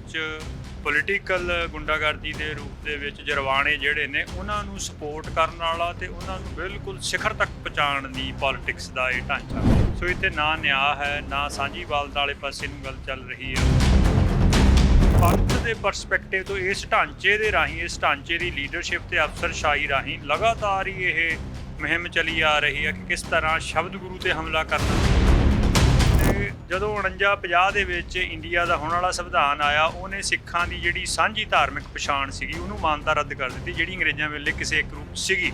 ਵਿੱਚ ਪੋਲੀਟੀਕਲ ਗੁੰਡਾਗਰਦੀ ਦੇ ਰੂਪ ਦੇ ਵਿੱਚ ਜਰਵਾਣੇ ਜਿਹੜੇ ਨੇ, ਉਹਨਾਂ ਨੂੰ ਸਪੋਰਟ ਕਰਨ ਵਾਲਾ ਤੇ ਉਹਨਾਂ ਨੂੰ ਬਿਲਕੁਲ ਸਿਖਰ ਤੱਕ ਪਹੁੰਚਾਉਣ ਦੀ ਪੋਲਿਟਿਕਸ ਦਾ ਇਹ ਢਾਂਚਾ ਸੋ ਇੱਥੇ ਨਾ ਨਿਆਂ ਹੈ, ਨਾ ਸਾਂਝੀਵਾਲਤਾ ਵਾਲੇ ਪਾਸੇ ਨੂੰ ਗੱਲ ਚੱਲ ਰਹੀ ਹੈ। ਪੰਥ ਦੇ ਪਰਸਪੈਕਟਿਵ ਤੋਂ ਇਸ ਢਾਂਚੇ ਦੇ ਰਾਹੀਂ, ਇਸ ਢਾਂਚੇ ਦੀ ਲੀਡਰਸ਼ਿਪ ਤੇ ਅਫਸਰਸ਼ਾਹੀ ਰਾਹੀਂ ਲਗਾਤਾਰ ਹੀ ਇਹ ਮੁਹਿੰਮ ਚਲੀ ਆ ਰਹੀ ਹੈ ਕਿ ਕਿਸ ਤਰ੍ਹਾਂ ਸ਼ਬਦ ਗੁਰੂ ਤੇ ਹਮਲਾ ਕਰਨਾ। ਜਦੋਂ 49 50 ਦੇ ਵਿੱਚ ਇੰਡੀਆ ਦਾ ਹੁਣ ਵਾਲਾ ਸੰਵਿਧਾਨ ਆਇਆ ਉਹਨੇ ਸਿੱਖਾਂ ਦੀ ਜਿਹੜੀ ਸਾਂਝੀ ਧਾਰਮਿਕ ਪਛਾਣ ਸੀਗੀ ਉਹਨੂੰ ਮਾਨਤਾ ਰੱਦ ਕਰ ਦਿੱਤੀ ਜਿਹੜੀ ਅੰਗਰੇਜ਼ਾਂ ਵੇਲੇ ਕਿਸੇ ਇੱਕ ਰੂਪ ਸੀਗੀ।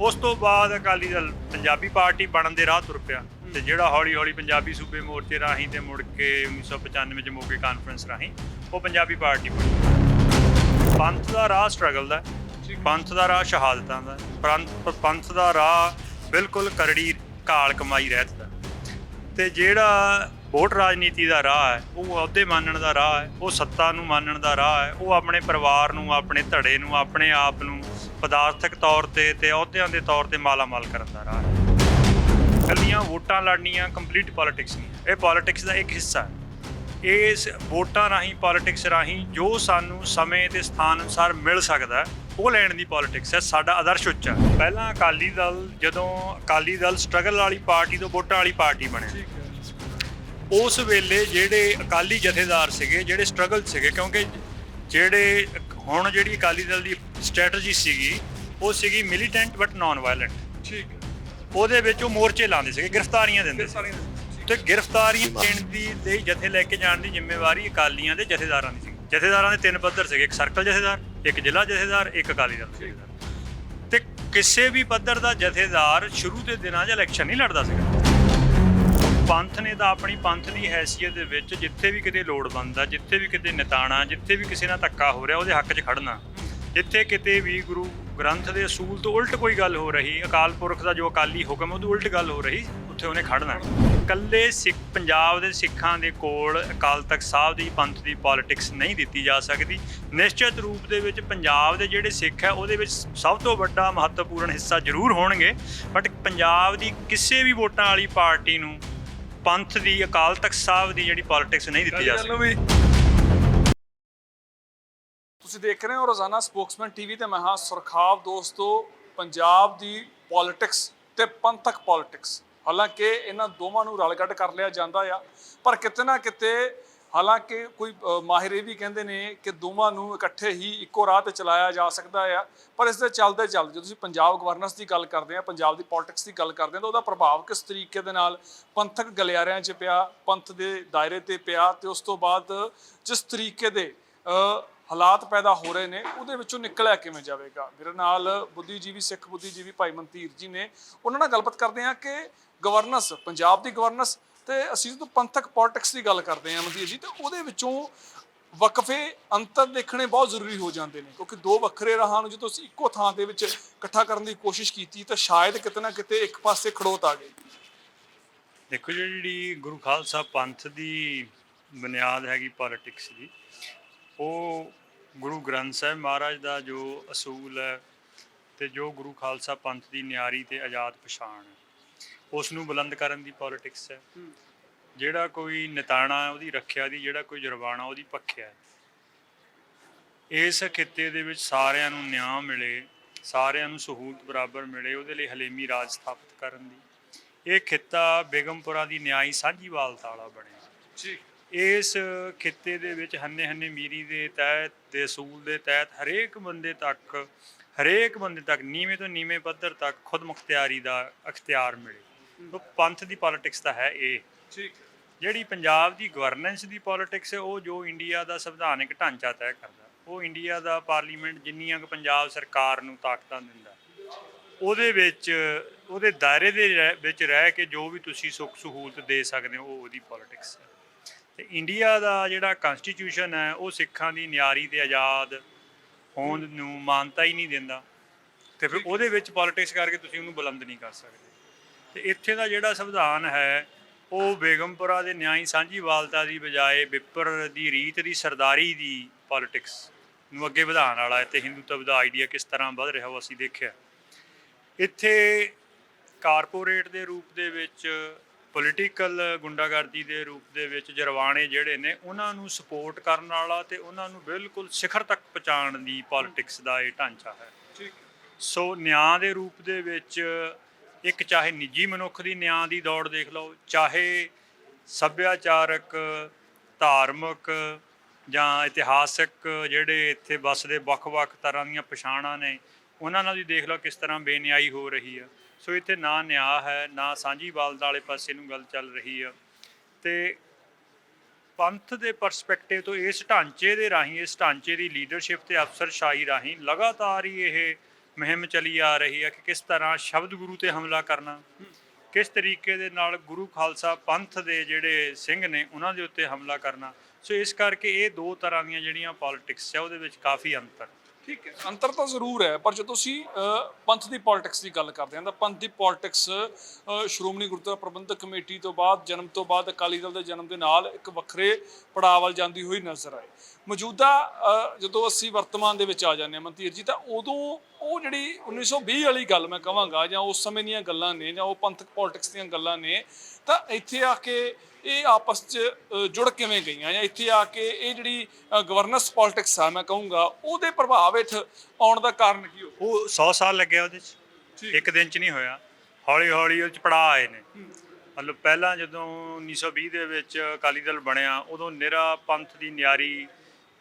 ਉਸ ਤੋਂ ਬਾਅਦ ਅਕਾਲੀ ਦਲ ਪੰਜਾਬੀ ਪਾਰਟੀ ਬਣਨ ਦੇ ਰਾਹ ਤੁਰ ਪਿਆ ਤੇ ਜਿਹੜਾ ਹੌਲੀ ਹੌਲੀ ਪੰਜਾਬੀ ਸੂਬੇ ਮੋਰਚੇ ਰਾਹੀਂ ਤੇ ਮੁੜ ਕੇ 1995 ਚ ਮੋਗੇ ਕਾਨਫਰੰਸ ਰਾਹੀਂ ਉਹ ਪੰਜਾਬੀ ਪਾਰਟੀ ਬਣੀ। ਪੰਥ ਦਾ ਰਾਹ ਸਟਰਗਲ ਦਾ। ਪੰਥ ਦਾ ਰਾਹ ਸ਼ਹਾਦਤਾਂ ਦਾ ਪੰਥ ਦਾ ਰਾਹ ਬਿਲਕੁਲ ਕਰੜੀ ਕਾਲ ਕਮਾਈ ਰਹਿਤ ਦਾ ਤੇ ਜਿਹੜਾ ਵੋਟ ਰਾਜਨੀਤੀ ਦਾ ਰਾਹ ਹੈ, ਉਹ ਅਹੁਦੇ ਮੰਨਣ ਦਾ ਰਾਹ ਹੈ, ਉਹ ਸੱਤਾ ਨੂੰ ਮੰਨਣ ਦਾ ਰਾਹ ਹੈ, ਉਹ ਆਪਣੇ ਪਰਿਵਾਰ ਨੂੰ, ਆਪਣੇ ਧੜੇ ਨੂੰ, ਆਪਣੇ ਆਪ ਨੂੰ ਪਦਾਰਥਕ ਤੌਰ ਤੇ ਤੇ ਅਹੁਦਿਆਂ ਦੇ ਤੌਰ ਤੇ ਮਾਲਾਮਾਲ ਕਰਨ ਦਾ ਰਾਹ ਹੈ। ਕੱਲੀਆਂ ਵੋਟਾਂ ਲੜਨੀਆਂ ਕੰਪਲੀਟ ਪੋਲਿਟਿਕਸ ਨਹੀਂ ਇਹ ਪੋਲਿਟਿਕਸ ਦਾ ਇੱਕ ਹਿੱਸਾ ਹੈ। ਇਸ ਵੋਟਾਂ ਰਾਹੀਂ ਪੋਲਿਟਿਕਸ ਰਾਹੀਂ ਜੋ ਸਾਨੂੰ ਸਮੇਂ ਤੇ ਸਥਾਨ ਅਨੁਸਾਰ ਮਿਲ ਸਕਦਾ ਉਹ ਲੈਣ ਦੀ ਪੋਲਿਟਿਕਸ ਹੈ, ਸਾਡਾ ਆਦਰਸ਼ ਉੱਚਾ ਪਹਿਲਾਂ ਅਕਾਲੀ ਦਲ ਜਦੋਂ ਅਕਾਲੀ ਦਲ ਸਟਰਗਲ ਵਾਲੀ ਪਾਰਟੀ ਤੋਂ ਵੋਟਾਂ ਵਾਲੀ ਪਾਰਟੀ ਬਣਿਆ। ਉਸ ਵੇਲੇ ਜਿਹੜੇ ਅਕਾਲੀ ਜਥੇਦਾਰ ਸੀਗੇ ਜਿਹੜੇ ਸਟਰਗਲ ਸੀਗੇ ਕਿਉਂਕਿ ਜਿਹੜੇ ਹੁਣ ਜਿਹੜੀ ਅਕਾਲੀ ਦਲ ਦੀ ਸਟ੍ਰੈਟਜੀ ਸੀਗੀ ਉਹ ਸੀਗੀ ਮਿਲੀਟੈਂਟ ਬਟ ਨਾਨ ਵਾਇਲੈਂਟ ਠੀਕ ਉਹਦੇ ਵਿੱਚ ਉਹ ਮੋਰਚੇ ਲਾਉਂਦੇ ਸੀਗੇ ਗ੍ਰਿਫਤਾਰੀਆਂ ਦਿੰਦੇ ਸੀ ਤੇ ਗ੍ਰਿਫਤਾਰੀਆਂ ਦੇਣ ਦੀ ਲਈ ਜਥੇ ਲੈ ਕੇ ਜਾਣ ਦੀ ਜ਼ਿੰਮੇਵਾਰੀ ਅਕਾਲੀਆਂ ਦੇ ਜਥੇਦਾਰਾਂ ਦੀ ਸੀ ਜਥੇਦਾਰਾਂ ਦੇ ਤਿੰਨ ਪੱਧਰ ਸੀਗੇ ਇੱਕ ਸਰਕਲ ਜਥੇਦਾਰ ਇੱਕ ਜ਼ਿਲ੍ਹਾ ਜਥੇਦਾਰ ਇੱਕ ਅਕਾਲੀ ਦਲ ਜਥੇਦਾਰ। ਤੇ ਕਿਸੇ ਵੀ ਪੱਧਰ ਦਾ ਜਥੇਦਾਰ ਸ਼ੁਰੂ ਦੇ ਦਿਨਾਂ 'ਚ ਇਲੈਕਸ਼ਨ ਨਹੀਂ ਲੜਦਾ ਸੀਗਾ। ਪੰਥ ਨੇ ਤਾਂ ਆਪਣੀ ਪੰਥ ਦੀ ਹੈਸੀਅਤ ਦੇ ਵਿੱਚ ਜਿੱਥੇ ਵੀ ਕਿਤੇ ਲੋੜਵੰਦ ਆ, ਜਿੱਥੇ ਵੀ ਕਿਤੇ ਨਿਤਾਣਾ, ਜਿੱਥੇ ਵੀ ਕਿਸੇ ਨਾਲ ਧੱਕਾ ਹੋ ਰਿਹਾ, ਉਹਦੇ ਹੱਕ 'ਚ ਖੜਨਾ ਜਿੱਥੇ ਕਿਤੇ ਵੀ ਗੁਰੂ ਗ੍ਰੰਥ ਦੇ ਅਸੂਲ ਤੋਂ ਉਲਟ ਕੋਈ ਗੱਲ ਹੋ ਰਹੀ, ਅਕਾਲ ਪੁਰਖ ਦਾ ਜੋ ਅਕਾਲੀ ਹੁਕਮ, ਉਹਦੀ ਉਲਟ ਗੱਲ ਹੋ ਰਹੀ, ਉੱਥੇ ਉਹਨੇ ਖੜਨਾ ਕੱਲੇ ਸਿੱਖ, ਪੰਜਾਬ ਦੇ ਸਿੱਖਾਂ ਦੇ ਕੋਲ ਅਕਾਲ ਤਖਤ ਸਾਹਿਬ ਦੀ ਪੰਥ ਦੀ ਪੋਲਿਟਿਕਸ ਨਹੀਂ ਦਿੱਤੀ ਜਾ ਸਕਦੀ। ਨਿਸ਼ਚਿਤ ਰੂਪ ਦੇ ਵਿੱਚ ਪੰਜਾਬ ਦੇ ਜਿਹੜੇ ਸਿੱਖ ਹੈ ਉਹਦੇ ਵਿੱਚ ਸਭ ਤੋਂ ਵੱਡਾ ਮਹੱਤਵਪੂਰਨ ਹਿੱਸਾ ਜ਼ਰੂਰ ਹੋਣਗੇ। ਬਟ ਪੰਜਾਬ ਦੀ ਕਿਸੇ ਵੀ ਵੋਟਾਂ ਵਾਲੀ ਪਾਰਟੀ ਨੂੰ ਪੰਥ ਦੀ ਅਕਾਲ ਤਖਤ ਸਾਹਿਬ ਦੀ ਜਿਹੜੀ ਪੋਲਿਟਿਕਸ ਨਹੀਂ ਦਿੱਤੀ ਜਾ ਸਕਦੀ। ਤੁਸੀਂ ਦੇਖ ਰਹੇ ਹੋ ਰੋਜ਼ਾਨਾ ਸਪੋਕਸਮੈਨ ਟੀਵੀ ਤੇ ਮੈਂ ਹਾਂ ਸੁਰਖਾਵ ਦੋਸਤੋ ਪੰਜਾਬ ਦੀ ਪੋਲਿਟਿਕਸ ਤੇ ਪੰਥਕ ਪੋਲਿਟਿਕਸ ਹਾਲਾਂਕਿ ਇਹਨਾਂ ਦੋਵਾਂ ਨੂੰ ਰਲ ਕੱਢ ਕਰ ਲਿਆ ਜਾਂਦਾ ਆ ਪਰ ਕਿਤੇ ਨਾ ਕਿਤੇ ਹਾਲਾਂਕਿ ਕੋਈ ਮਾਹਿਰ ਇਹ ਵੀ ਕਹਿੰਦੇ ਨੇ ਕਿ ਦੋਵਾਂ ਨੂੰ ਇਕੱਠੇ ਹੀ ਇੱਕੋ ਰਾਹ ਤੇ ਚਲਾਇਆ ਜਾ ਸਕਦਾ ਆ, ਪਰ ਇਸ ਦੇ ਚੱਲਦੇ ਚੱਲਦੇ ਜਦੋਂ ਤੁਸੀਂ ਪੰਜਾਬ ਗਵਰਨੈਂਸ ਦੀ ਗੱਲ ਕਰਦੇ ਆ, ਪੰਜਾਬ ਦੀ ਪੋਲਿਟਿਕਸ ਦੀ ਗੱਲ ਕਰਦੇ ਆ, ਤਾਂ ਉਹਦਾ ਪ੍ਰਭਾਵ ਕਿਸ ਤਰੀਕੇ ਦੇ ਨਾਲ ਪੰਥਕ ਗਲਿਆਰਿਆਂ 'ਚ ਪਿਆ, ਪੰਥ ਦੇ ਦਾਇਰੇ ਤੇ ਪਿਆ ਤੇ ਉਸ ਤੋਂ ਬਾਅਦ ਜਿਸ ਤਰੀਕੇ ਦੇ ਹਾਲਾਤ ਪੈਦਾ ਹੋ ਰਹੇ ਨੇ, ਉਹਦੇ ਵਿੱਚੋਂ ਨਿਕਲਿਆ ਕਿਵੇਂ ਜਾਵੇਗਾ? ਮੇਰੇ ਨਾਲ ਬੁੱਧੀਜੀਵੀ, ਸਿੱਖ ਬੁੱਧੀਜੀਵੀ ਭਾਈ ਮਨਤੀਰ ਜੀ ਨੇ, ਉਹਨਾਂ ਨਾਲ ਗੱਲਬਾਤ ਕਰਦੇ ਹਾਂ ਕਿ ਗਵਰਨੈਂਸ ਪੰਜਾਬ ਦੀ ਗਵਰਨੈਂਸ ਤੇ ਅਸੀਂ ਜਦੋਂ ਪੰਥਕ ਪੋਲਿਟਿਕਸ ਦੀ ਗੱਲ ਕਰਦੇ ਹਾਂ ਮਨਤੀਰ ਜੀ, ਤੇ ਉਹਦੇ ਵਿੱਚੋਂ ਵਕਫੇ ਅੰਤਰ ਦੇਖਣੇ ਬਹੁਤ ਜ਼ਰੂਰੀ ਹੋ ਜਾਂਦੇ ਨੇ, ਕਿਉਂਕਿ ਦੋ ਵੱਖਰੇ ਰਾਹਾਂ ਨੂੰ ਜਦੋਂ ਅਸੀਂ ਇੱਕੋ ਥਾਂ ਦੇ ਵਿੱਚ ਇਕੱਠਾ ਕਰਨ ਦੀ ਕੋਸ਼ਿਸ਼ ਕੀਤੀ, ਤਾਂ ਸ਼ਾਇਦ ਕਿਤੇ ਨਾ ਕਿਤੇ ਇੱਕ ਪਾਸੇ ਖੜੋਤ ਆ ਗਈ। ਦੇਖੋ ਜਿਹੜੀ ਗੁਰੂ ਖਾਲਸਾ ਪੰਥ ਦੀ ਬੁਨਿਆਦ ਹੈਗੀ ਪੋਲਿਟਿਕਸ ਦੀ, ਉਹ ਗੁਰੂ ਗ੍ਰੰਥ ਸਾਹਿਬ ਮਹਾਰਾਜ ਦਾ ਜੋ ਅਸੂਲ ਹੈ ਤੇ ਜੋ ਗੁਰੂ ਖਾਲਸਾ ਪੰਥ ਦੀ ਨਿਆਰੀ ਤੇ ਆਜ਼ਾਦ ਪਛਾਣ ਹੈ। ਉਸ ਨੂੰ ਬੁਲੰਦ ਕਰਨ ਦੀ ਪੋਲਿਟਿਕਸ ਹੈ। ਜਿਹੜਾ ਕੋਈ ਨਿਤਾਣਾ ਉਹਦੀ ਰੱਖਿਆ ਦੀ ਜਿਹੜਾ ਕੋਈ ਜਰਵਾਣਾ ਉਹਦੀ ਪੱਖਿਆ ਹੈ। ਇਸ ਖਿੱਤੇ ਦੇ ਵਿੱਚ ਸਾਰਿਆਂ ਨੂੰ ਨਿਆਂ ਮਿਲੇ ਸਾਰਿਆਂ ਨੂੰ ਸਹੂਲਤ ਬਰਾਬਰ ਮਿਲੇ ਉਹਦੇ ਲਈ ਹਲੇਮੀ ਰਾਜ ਸਥਾਪਿਤ ਕਰਨ ਦੀ। ਇਹ ਖਿੱਤਾ ਬੇਗਮਪੁਰਾ ਦੀ ਨਿਆਈ ਸਾਂਝੀਵਾਲਤਾ ਵਾਲਾ ਬਣਿਆ। ਜੀ। ਇਸ ਖਿੱਤੇ ਦੇ ਵਿੱਚ ਹੰਨੇ ਹੰਨੇ ਮੀਰੀ ਦੇ ਤਹਿਤ ਦੇ ਅਸੂਲ ਦੇ ਤਹਿਤ ਹਰੇਕ ਬੰਦੇ ਤੱਕ ਹਰੇਕ ਬੰਦੇ ਤੱਕ ਨੀਵੇਂ ਤੋਂ ਨੀਵੇਂ ਪੱਧਰ ਤੱਕ ਖੁਦ ਮੁਖਤਿਆਰੀ ਦਾ ਅਖਤਿਆਰ ਮਿਲੇ। ਪੰਥ ਦੀ ਪੋਲਿਟਿਕਸ ਤਾਂ ਹੈ ਇਹ। ਠੀਕ। ਜਿਹੜੀ ਪੰਜਾਬ ਦੀ ਗਵਰਨੈਂਸ ਦੀ ਪੋਲਿਟਿਕਸ ਹੈ ਉਹ ਜੋ ਇੰਡੀਆ ਦਾ ਸੰਵਿਧਾਨਿਕ ਢਾਂਚਾ ਤੈਅ ਕਰਦਾ ਉਹ ਇੰਡੀਆ ਦਾ ਪਾਰਲੀਮੈਂਟ ਜਿੰਨੀਆਂ ਕੁ ਪੰਜਾਬ ਸਰਕਾਰ ਨੂੰ ਤਾਕਤਾਂ ਦਿੰਦਾ ਉਹਦੇ ਵਿੱਚ ਉਹਦੇ ਦਾਇਰੇ ਦੇ ਵਿੱਚ ਰਹਿ ਕੇ ਜੋ ਵੀ ਤੁਸੀਂ ਸੁੱਖ ਸਹੂਲਤ ਦੇ ਸਕਦੇ ਹੋ ਉਹ ਉਹਦੀ ਪੋਲਿਟਿਕਸ ਹੈ। ਤੇ ਇੰਡੀਆ ਦਾ ਜਿਹੜਾ ਕਨਸਟੀਟਿਊਸ਼ਨ ਹੈ ਉਹ ਸਿੱਖਾਂ ਦੀ ਨਿਆਰੀ ਤੇ ਆਜ਼ਾਦ ਹੋਂਦ ਨੂੰ ਮਾਨਤਾ ਹੀ ਨਹੀਂ ਦਿੰਦਾ। ਤੇ ਫਿਰ ਉਹਦੇ ਵਿੱਚ ਪੋਲਿਟਿਕਸ ਕਰਕੇ ਤੁਸੀਂ ਉਹਨੂੰ ਬੁਲੰਦ ਨਹੀਂ ਕਰ ਸਕਦੇ। ਤੇ ਇੱਥੇ ਦਾ ਜਿਹੜਾ ਸੰਵਿਧਾਨ ਹੈ ਉਹ ਬੇਗਮਪੁਰਾ ਦੇ ਨਿਆਈ ਸਾਂਝੀਵਾਲਤਾ ਦੀ ਬਜਾਏ ਵਿਪਰ ਦੀ ਰੀਤ ਦੀ ਸਰਦਾਰੀ ਦੀ ਪੋਲਿਟਿਕਸ ਨੂੰ ਅੱਗੇ ਵਧਾਉਣ ਵਾਲਾ ਹੈ ਤੇ ਹਿੰਦੂਤਵ ਦਾ ਆਈਡੀਆ ਕਿਸ ਤਰ੍ਹਾਂ ਵੱਧ ਰਿਹਾ ਉਹ ਅਸੀਂ ਦੇਖਿਆ। ਇੱਥੇ ਕਾਰਪੋਰੇਟ ਦੇ ਰੂਪ ਦੇ ਵਿੱਚ ਪੋਲੀਟੀਕਲ ਗੁੰਡਾਗਰਦੀ ਦੇ ਰੂਪ ਦੇ ਵਿੱਚ ਜਰਵਾਣੇ ਜਿਹੜੇ ਨੇ ਉਹਨਾਂ ਨੂੰ ਸਪੋਰਟ ਕਰਨ ਵਾਲਾ ਤੇ ਉਹਨਾਂ ਨੂੰ ਬਿਲਕੁਲ ਸਿਖਰ ਤੱਕ ਪਹੁੰਚਾਉਣ ਦੀ ਪੋਲਿਟਿਕਸ ਦਾ ਇਹ ਢਾਂਚਾ ਹੈ। ਠੀਕ ਸੋ ਨਿਆਂ ਦੇ ਰੂਪ ਦੇ ਵਿੱਚ ਇੱਕ ਚਾਹੇ ਨਿੱਜੀ ਮਨੁੱਖ ਦੀ ਨਿਆਂ ਦੀ ਦੌੜ ਦੇਖ ਲਓ, ਚਾਹੇ ਸੱਭਿਆਚਾਰਕ, ਧਾਰਮਿਕ ਜਾਂ ਇਤਿਹਾਸਕ ਜਿਹੜੇ ਇੱਥੇ ਵੱਸਦੇ ਵੱਖ-ਵੱਖ ਤਰ੍ਹਾਂ ਦੀਆਂ ਪਛਾਣਾਂ ਨੇ, ਉਹਨਾਂ ਨਾਲ ਵੀ ਦੇਖ ਲਓ ਕਿਸ ਤਰ੍ਹਾਂ ਬੇਨਿਆਈ ਹੋ ਰਹੀ ਆ। ਸੋ ਇੱਥੇ ਨਾ ਨਿਆਂ ਹੈ, ਨਾ ਸਾਂਝੀਵਾਲਤਾ ਵਾਲੇ ਪਾਸੇ ਨੂੰ ਗੱਲ ਚੱਲ ਰਹੀ ਆ। ਤੇ ਪੰਥ ਦੇ ਪਰਸਪੈਕਟਿਵ ਤੋਂ ਇਸ ਢਾਂਚੇ ਦੇ ਰਾਹੀਂ, ਇਸ ਢਾਂਚੇ ਦੀ ਲੀਡਰਸ਼ਿਪ ਤੇ ਅਫਸਰਸ਼ਾਹੀ ਰਾਹੀਂ ਲਗਾਤਾਰ ਹੀ ਇਹ ਮੁਹਿੰਮ ਚਲੀ ਆ ਰਹੀ ਹੈ ਕਿ ਕਿਸ ਤਰ੍ਹਾਂ ਸ਼ਬਦ ਗੁਰੂ ਤੇ ਹਮਲਾ ਕਰਨਾ, ਕਿਸ ਤਰੀਕੇ ਦੇ ਨਾਲ ਗੁਰੂ ਖਾਲਸਾ ਪੰਥ ਦੇ ਜਿਹੜੇ ਸਿੰਘ ਨੇ ਉਹਨਾਂ ਦੇ ਉੱਤੇ ਹਮਲਾ ਕਰਨਾ। ਸੋ ਇਸ ਕਰਕੇ ਇਹ ਦੋ ਤਰ੍ਹਾਂ ਦੀਆਂ ਜਿਹੜੀਆਂ ਪੋਲਿਟਿਕਸ ਹੈ, ਉਹਦੇ ਵਿੱਚ ਕਾਫੀ ਅੰਤਰ। ਠੀਕ ਹੈ, ਅੰਤਰ ਤਾਂ ਜ਼ਰੂਰ ਹੈ, ਪਰ ਜਦੋਂ ਅਸੀਂ ਪੰਥ ਦੀ ਪੋਲਿਟਿਕਸ ਦੀ ਗੱਲ ਕਰਦੇ ਹਾਂ, ਤਾਂ ਪੰਥ ਦੀ ਪੋਲਿਟਿਕਸ ਸ਼੍ਰੋਮਣੀ ਗੁਰਦੁਆਰਾ ਪ੍ਰਬੰਧਕ ਕਮੇਟੀ ਤੋਂ ਬਾਅਦ, ਜਨਮ ਤੋਂ ਬਾਅਦ ਅਕਾਲੀ ਦਲ ਦੇ ਜਨਮ ਦੇ ਨਾਲ ਇੱਕ ਵੱਖਰੇ ਪੜਾਅ ਵੱਲ ਜਾਂਦੀ ਹੋਈ ਨਜ਼ਰ ਆਏ। ਮੌਜੂਦਾ ਜਦੋਂ ਅਸੀਂ ਵਰਤਮਾਨ ਦੇ ਵਿੱਚ ਆ ਜਾਂਦੇ ਹਾਂ ਮਨਤੀਰ ਜੀ ਤਾਂ ਉਦੋਂ ਉਹ ਜਿਹੜੀ 1920 ਵਾਲੀ ਗੱਲ ਮੈਂ ਕਹਾਂਗਾ ਜਾਂ ਉਸ ਸਮੇਂ ਦੀਆਂ ਗੱਲਾਂ ਨੇ ਜਾਂ ਉਹ ਪੰਥਕ ਪੋਲਿਟਿਕਸ ਦੀਆਂ ਗੱਲਾਂ ਨੇ ਤਾਂ ਇੱਥੇ ਆ ਕੇ ਇਹ ਆਪਸ 'ਚ ਜੁੜ ਕਿਵੇਂ ਗਈਆਂ ਜਾਂ ਇੱਥੇ ਆ ਕੇ ਇਹ ਜਿਹੜੀ ਗਵਰਨੈਂਸ ਪੋਲਿਟਿਕਸ ਆ ਮੈਂ ਕਹੂੰਗਾ ਉਹਦੇ ਪ੍ਰਭਾਵ ਹੇਠ ਆਉਣ ਦਾ ਕਾਰਨ ਕੀ ਹੋ ਉਹ 100 ਸਾਲ ਲੱਗਿਆ ਉਹਦੇ 'ਚ। ਇੱਕ ਦਿਨ 'ਚ ਨਹੀਂ ਹੋਇਆ। ਹੌਲੀ ਹੌਲੀ ਉਹ 'ਚ ਪੜਾਅ ਆਏ ਨੇ। ਮਤਲਬ ਪਹਿਲਾਂ ਜਦੋਂ 1920 ਦੇ ਵਿੱਚ ਅਕਾਲੀ ਦਲ ਬਣਿਆ ਉਦੋਂ ਨਿਰਾ ਪੰਥ ਦੀ ਨਿਆਰੀ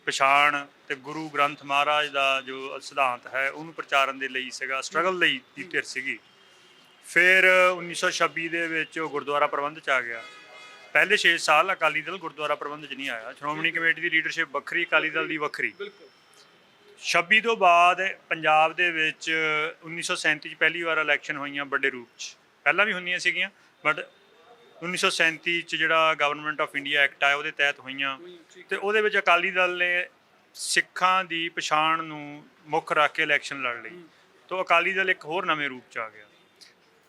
ਪਛਾਣ ਤੇ ਗੁਰੂ ਗ੍ਰੰਥ ਮਹਾਰਾਜ ਦਾ ਜੋ ਸਿਧਾਂਤ ਹੈ, ਉਹਨੂੰ ਪ੍ਰਚਾਰਨ ਦੇ ਲਈ ਸੀਗਾ ਸਟਰਗਲ ਲਈ ਦੀ ਧਿਰ ਸੀਗੀ। ਫਿਰ 1926 ਦੇ ਵਿੱਚ ਉਹ ਗੁਰਦੁਆਰਾ ਪ੍ਰਬੰਧ ਚ ਆ ਗਿਆ। ਪਹਿਲੇ 6 ਸਾਲ ਅਕਾਲੀ ਦਲ ਗੁਰਦੁਆਰਾ ਪ੍ਰਬੰਧ ਚ ਨਹੀਂ ਆਇਆ। ਸ਼੍ਰੋਮਣੀ ਕਮੇਟੀ ਦੀ ਲੀਡਰਸ਼ਿਪ ਵੱਖਰੀ, ਅਕਾਲੀ ਦਲ ਦੀ ਵੱਖਰੀ। ਬਿਲਕੁਲ 26 ਤੋਂ ਬਾਅਦ ਪੰਜਾਬ ਦੇ ਵਿੱਚ 1937 ਚ ਪਹਿਲੀ ਵਾਰ ਇਲੈਕਸ਼ਨ ਹੋਈਆਂ ਵੱਡੇ ਰੂਪ ਚ। ਪਹਿਲਾਂ ਵੀ ਹੁੰਦੀਆਂ ਸੀਗੀਆਂ ਬਟ 1937 ਚ ਜਿਹੜਾ ਗਵਰਨਮੈਂਟ ਆਫ ਇੰਡੀਆ ਐਕਟ ਆਇਆ, ਉਹਦੇ ਤਹਿਤ ਹੋਈਆਂ। ਤੇ ਉਹਦੇ ਵਿੱਚ ਅਕਾਲੀ ਦਲ ਨੇ ਸਿੱਖਾਂ ਦੀ ਪਛਾਣ ਨੂੰ ਮੁੱਖ ਰੱਖ ਕੇ ਇਲੈਕਸ਼ਨ ਲੜ ਲਈ। ਤੋਂ ਅਕਾਲੀ ਦਲ ਇੱਕ ਹੋਰ ਨਵੇਂ ਰੂਪ ਚ ਆ ਗਿਆ।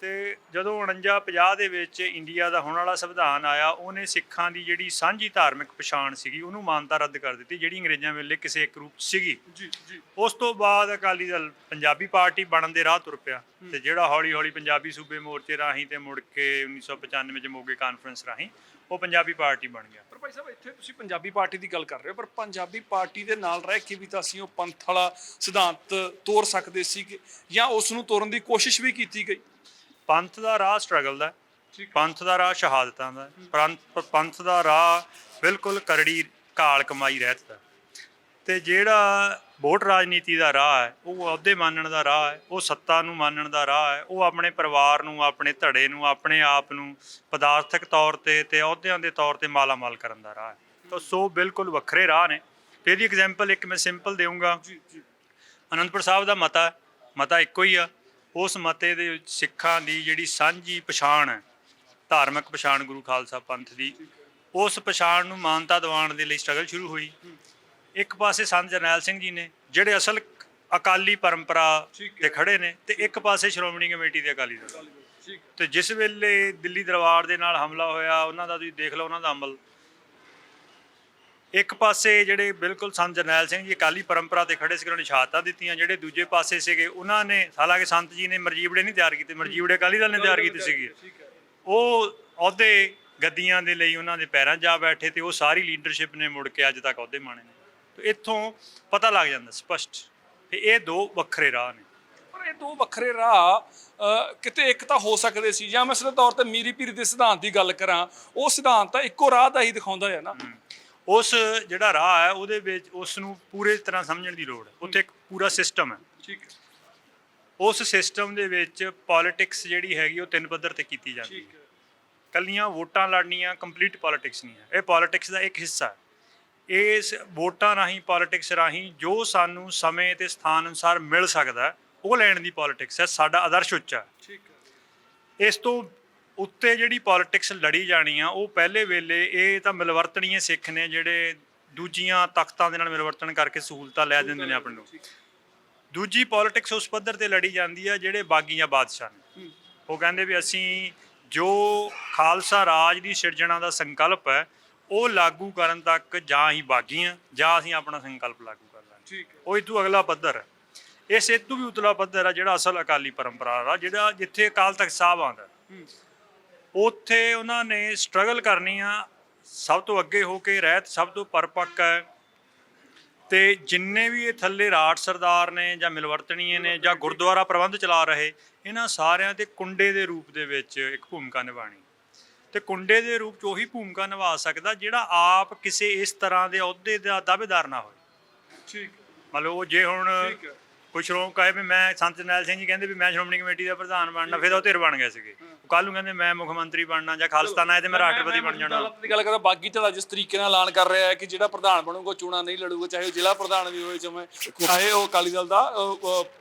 ਤੇ ਜਦੋਂ 49 50 ਦੇ ਵਿੱਚ ਇੰਡੀਆ ਦਾ ਹੁਣ ਵਾਲਾ ਸੰਵਿਧਾਨ ਆਇਆ ਉਹਨੇ ਸਿੱਖਾਂ ਦੀ ਜਿਹੜੀ ਸਾਂਝੀ ਧਾਰਮਿਕ ਪਛਾਣ ਸੀਗੀ ਉਹਨੂੰ ਮਾਨਤਾ ਰੱਦ ਕਰ ਦਿੱਤੀ ਜਿਹੜੀ ਅੰਗਰੇਜ਼ਾਂ ਵੇਲੇ ਕਿਸੇ ਇੱਕ ਰੂਪ ਸੀਗੀ। ਜੀ ਜੀ। ਉਸ ਤੋਂ ਬਾਅਦ ਅਕਾਲੀ ਦਲ ਪੰਜਾਬੀ ਪਾਰਟੀ ਬਣਨ ਦੇ ਰਾਹ ਤੁਰ ਪਿਆ ਤੇ ਜਿਹੜਾ ਹੌਲੀ ਹੌਲੀ ਪੰਜਾਬੀ ਸੂਬੇ ਮੋਰਚੇ ਰਾਹੀਂ ਤੇ ਮੁੜ ਕੇ 1995 ਚ ਮੋਗੇ ਕਾਨਫਰੰਸ ਰਾਹੀਂ ਉਹ ਪੰਜਾਬੀ ਪਾਰਟੀ ਬਣ ਗਿਆ। ਪਰ ਭਾਈ ਸਾਹਿਬ ਇੱਥੇ ਤੁਸੀਂ ਪੰਜਾਬੀ ਪਾਰਟੀ ਦੀ ਗੱਲ ਕਰ ਰਹੇ ਹੋ ਪਰ ਪੰਜਾਬੀ ਪਾਰਟੀ ਦੇ ਨਾਲ ਰਹਿ ਕੇ ਵੀ ਤਾਂ ਅਸੀਂ ਉਹ ਪੰਥ ਵਾਲਾ ਸਿਧਾਂਤ ਤੋੜ ਸਕਦੇ ਸੀਗੇ ਜਾਂ ਉਸ ਨੂੰ ਤੋੜਨ ਦੀ ਕੋਸ਼ਿਸ਼ ਵੀ ਕੀਤੀ ਗਈ? ਪੰਥ ਦਾ ਰਾਹ ਸਟਰਗਲ ਦਾ ਪੰਥ ਦਾ ਰਾਹ ਸ਼ਹਾਦਤਾਂ ਦਾ। ਪੰਥ ਦਾ ਰਾਹ ਬਿਲਕੁਲ ਕਰੜੀ ਕਾਲ ਕਮਾਈ ਰਹਿਤ ਦਾ ਤੇ ਜਿਹੜਾ ਵੋਟ ਰਾਜਨੀਤੀ ਦਾ ਰਾਹ ਹੈ ਉਹ ਅਹੁਦੇ ਮੰਨਣ ਦਾ ਰਾਹ ਹੈ ਉਹ ਸੱਤਾ ਨੂੰ ਮੰਨਣ ਦਾ ਰਾਹ ਹੈ ਉਹ ਆਪਣੇ ਪਰਿਵਾਰ ਨੂੰ ਆਪਣੇ ਧੜੇ ਨੂੰ ਆਪਣੇ ਆਪ ਨੂੰ ਪਦਾਰਥਕ ਤੌਰ ਤੇ ਤੇ ਅਹੁਦਿਆਂ ਦੇ ਤੌਰ ਤੇ ਮਾਲਾਮਾਲ ਕਰਨ ਦਾ ਰਾਹ ਹੈ। ਤਾਂ ਸੋ ਬਿਲਕੁਲ ਵੱਖਰੇ ਰਾਹ ਨੇ। ਤੇ ਇਹਦੀ ਐਗਜ਼ਾਮਪਲ ਇੱਕ ਮੈਂ ਸਿੰਪਲ ਦੇਵਾਂਗਾ ਜੀ ਜੀ। ਅਨੰਦਪੁਰ ਸਾਹਿਬ ਦਾ ਮਤਾ। ਮਤਾ ਇੱਕੋ ਹੀ ਆ। ਉਸ ਮਤੇ ਦੇ ਸਿੱਖਾਂ ਦੀ ਜਿਹੜੀ ਸਾਂਝੀ ਪਛਾਣ ਹੈ ਧਾਰਮਿਕ ਪਛਾਣ ਗੁਰੂ ਖਾਲਸਾ ਪੰਥ ਦੀ ਉਸ ਪਛਾਣ ਨੂੰ ਮਾਨਤਾ ਦਿਵਾਉਣ ਦੇ ਲਈ ਸਟਰਗਲ ਸ਼ੁਰੂ ਹੋਈ। ਇੱਕ ਪਾਸੇ ਸੰਤ ਜਰਨੈਲ ਸਿੰਘ ਜੀ ਨੇ ਜਿਹੜੇ ਅਸਲ ਅਕਾਲੀ ਪਰੰਪਰਾ। ਤੇ ਖੜੇ ਨੇ ਤੇ ਇੱਕ ਪਾਸੇ ਸ਼੍ਰੋਮਣੀ ਕਮੇਟੀ ਦੇ ਅਕਾਲੀ ਦਲ। ਤੇ ਜਿਸ ਵੇਲੇ ਦਿੱਲੀ ਦਰਬਾਰ ਦੇ ਨਾਲ ਹਮਲਾ ਹੋਇਆ ਉਹਨਾਂ ਦਾ ਤੁਸੀਂ ਦੇਖ ਲਓ ਉਹਨਾਂ ਦਾ ਅਮਲ ਇੱਕ ਪਾਸੇ ਜਿਹੜੇ ਬਿਲਕੁਲ ਸੰਤ ਜਰਨੈਲ ਸਿੰਘ ਜੀ ਅਕਾਲੀ ਪਰੰਪਰਾ ਤੇ ਖੜੇ ਸੀ ਉਹਨਾਂ ਨੇ ਸ਼ਹਾਦਤਾਂ ਦਿੱਤੀਆਂ। ਜਿਹੜੇ ਦੂਜੇ ਪਾਸੇ ਸੀਗੇ ਉਹਨਾਂ ਨੇ ਹਾਲਾਂਕਿ ਸੰਤ ਜੀ ਨੇ ਮਰਜੀਵੜੇ ਨਹੀਂ ਤਿਆਰ ਕੀਤੇ ਮਰਜੀਵੜੇ ਅਕਾਲੀ ਦਲ ਨੇ ਤਿਆਰ ਕੀਤੇ ਸੀਗੇ। ਉਹ ਅਹੁਦੇ ਗੱਦੀਆਂ ਦੇ ਲਈ ਉਹਨਾਂ ਦੇ ਪੈਰਾਂ ਜਾ ਬੈਠੇ ਤੇ ਉਹ ਸਾਰੀ ਲੀਡਰਸ਼ਿਪ ਨੇ ਮੁੜ ਕੇ ਅੱਜ ਤੱਕ ਅਹੁਦੇ ਮਾਣੇ ਨੇ। ਤੇ ਇੱਥੋਂ ਪਤਾ ਲੱਗ ਜਾਂਦਾ ਸਪਸ਼ਟ। ਕਿ ਇਹ ਦੋ ਵੱਖਰੇ ਰਾਹ ਨੇ। ਪਰ ਇਹ ਦੋ ਵੱਖਰੇ ਰਾਹ ਕਿਤੇ ਇੱਕ ਤਾਂ ਹੋ ਸਕਦੇ ਸੀ ਜਾਂ ਮੈਂ ਸਿੱਧੇ ਤੌਰ ਤੇ ਮੀਰੀ ਪੀਰੀ ਦੇ ਸਿਧਾਂਤ ਦੀ ਗੱਲ ਕਰਾਂ ਉਹ ਸਿਧਾਂਤ ਤਾਂ ਇੱਕੋ ਰਾਹ ਦਾ ਹੀ ਦਿਖਾਉਂਦਾ ਹੈ ਨਾ। ਉਸ ਜਿਹੜਾ ਰਾਹ ਹੈ ਉਹਦੇ ਵਿੱਚ ਉਸ ਨੂੰ ਪੂਰੇ ਤਰ੍ਹਾਂ ਸਮਝਣ ਦੀ ਲੋੜ ਹੈ। ਉੱਥੇ ਇੱਕ ਪੂਰਾ ਸਿਸਟਮ ਹੈ। ਠੀਕ ਹੈ। ਉਸ ਸਿਸਟਮ ਦੇ ਵਿੱਚ ਪੋਲਿਟਿਕਸ ਜਿਹੜੀ ਹੈਗੀ ਉਹ ਤਿੰਨ ਪੱਧਰ ਤੇ ਕੀਤੀ ਜਾਂਦੀ ਹੈ। ਠੀਕ ਹੈ। ਕੱਲੀਆਂ ਵੋਟਾਂ ਲੜਨੀਆਂ ਕੰਪਲੀਟ ਪੋਲਿਟਿਕਸ ਨਹੀਂ ਹੈ। ਇਹ ਪੋਲਿਟਿਕਸ ਦਾ ਇੱਕ ਹਿੱਸਾ ਹੈ। ਇਸ ਵੋਟਾਂ ਰਾਹੀਂ ਪੋਲਿਟਿਕਸ ਰਾਹੀਂ ਜੋ ਸਾਨੂੰ ਸਮੇਂ ਤੇ ਸਥਾਨ ਅਨੁਸਾਰ ਮਿਲ ਸਕਦਾ ਉਹ ਲੈਣ ਦੀ ਪੋਲਿਟਿਕਸ ਹੈ। ਸਾਡਾ ਆਦਰਸ਼ ਉੱਚਾ। ਠੀਕ ਹੈ। ਇਸ ਤੋਂ ਉੱਤੇ ਜਿਹੜੀ ਪੋਲਿਟਿਕਸ ਲੜੀ ਜਾਣੀ ਆ ਉਹ ਪਹਿਲੇ ਵੇਲੇ ਇਹ ਤਾਂ ਮਿਲਵਰਤਣੀਏ ਸਿੱਖ ਨੇ ਜਿਹੜੇ ਦੂਜੀਆਂ ਤਖਤਾਂ ਦੇ ਨਾਲ ਮਿਲਵਰਤਨ ਕਰਕੇ ਸਹੂਲਤਾਂ ਲੈ ਦਿੰਦੇ ਨੇ ਆਪਣੇ ਨੂੰ ਦੂਜੀ ਪੋਲਿਟਿਕਸ ਉਸ ਪੱਧਰ ਤੇ ਲੜੀ ਜਾਂਦੀ ਆ ਜਿਹੜੇ ਬਾਗੀਆਂ ਬਾਦਸ਼ਾਹ ਨੇ। ਉਹ ਕਹਿੰਦੇ ਵੀ ਅਸੀਂ ਜੋ ਖਾਲਸਾ ਰਾਜ ਦੀ ਸਿਰਜਣਾ ਦਾ ਸੰਕਲਪ ਹੈ ਉਹ ਲਾਗੂ ਕਰਨ ਤੱਕ ਜਾਂ ਹੀ ਬਾਗੀਆਂ ਜਾਂ ਅਸੀਂ ਆਪਣਾ ਸੰਕਲਪ ਲਾਗੂ ਕਰ ਲਾਂਗੇ। ਠੀਕ ਹੈ। ਉਹ ਇਹ ਤੋਂ ਅਗਲਾ ਪੱਧਰ ਹੈ। ਇਸ ਇਹ ਤੋਂ ਵੀ ਉਤਲਾ ਪੱਧਰ ਹੈ ਜਿਹੜਾ ਅਸਲ ਅਕਾਲੀ ਪਰੰਪਰਾ ਦਾ ਜਿਹੜਾ ਜਿੱਥੇ ਅਕਾਲ ਤਖਤ ਸਾਹਿਬ ਆਉਂਦਾ। ਉੱਥੇ ਉਹਨਾਂ ਨੇ ਸਟਰਗਲ ਕਰਨੀ ਆ ਸਭ ਤੋਂ ਅੱਗੇ ਹੋ ਕੇ ਰਹਿਤ ਸਭ ਤੋਂ ਪਰਪੱਕ ਹੈ। ਤੇ ਜਿੰਨੇ ਵੀ ਇਹ ਥੱਲੇ ਰਾਠ ਸਰਦਾਰ ਨੇ ਜਾਂ ਮਿਲਵਰਤਣੀਏ ਨੇ ਜਾਂ ਗੁਰਦੁਆਰਾ ਪ੍ਰਬੰਧ ਚਲਾ ਰਹੇ ਇਹਨਾਂ ਸਾਰਿਆਂ ਤੇ ਕੁੰਡੇ ਦੇ ਰੂਪ ਦੇ ਵਿੱਚ ਇੱਕ ਭੂਮਿਕਾ ਨਿਭਾਣੀ ਤੇ ਕੁੰਡੇ ਦੇ ਰੂਪ 'ਚ ਉਹੀ ਭੂਮਿਕਾ ਨਿਭਾ ਸਕਦਾ ਜਿਹੜਾ ਆਪ ਕਿਸੇ ਇਸ ਤਰ੍ਹਾਂ ਦੇ ਅਹੁਦੇ ਦਾ ਦਾਅਵੇਦਾਰ ਨਾ ਹੋਵੇ ਠੀਕ ਮੰਨ ਲਓ ਜੇ ਹੁਣ ਕੋਈ ਸ਼੍ਰੋਮਣੀ ਕਹੇ ਵੀ ਮੈਂ ਸੰਤ ਜਰਨੈਲ ਸਿੰਘ ਜੀ ਕਹਿੰਦੇ ਵੀ ਮੈਂ ਸ਼੍ਰੋਮਣੀ ਕਮੇਟੀ ਦਾ ਪ੍ਰਧਾਨ ਬਣਨਾ ਫਿਰ ਉਹ ਧਿਰ ਬਣ ਗਏ ਸੀਗੇ। ਕੱਲ ਨੂੰ ਕਹਿੰਦੇ ਮੈਂ ਮੁੱਖ ਮੰਤਰੀ ਬਣਨਾ ਜਾਂ ਖਾਲਸਤਾਨ ਆਏ ਤੇ ਮੈਂ ਰਾਸ਼ਟਰਪਤੀ ਬਣ ਜਾਣਾ। ਦੀ ਗੱਲ ਕਰਾਂ ਬਾਗੀ ਧੜਾ ਜਿਸ ਤਰੀਕੇ ਨਾਲ ਐਲਾਨ ਕਰ ਰਿਹਾ ਹੈ ਕਿ ਜਿਹੜਾ ਪ੍ਰਧਾਨ ਬਣੂਗਾ ਚੋਣਾਂ ਨਹੀਂ ਲੜੂਗਾ ਚਾਹੇ ਉਹ ਜ਼ਿਲ੍ਹਾ ਪ੍ਰਧਾਨ ਵੀ ਹੋਵੇ ਚਾਹੇ ਚਾਹੇ ਉਹ ਅਕਾਲੀ ਦਲ ਦਾ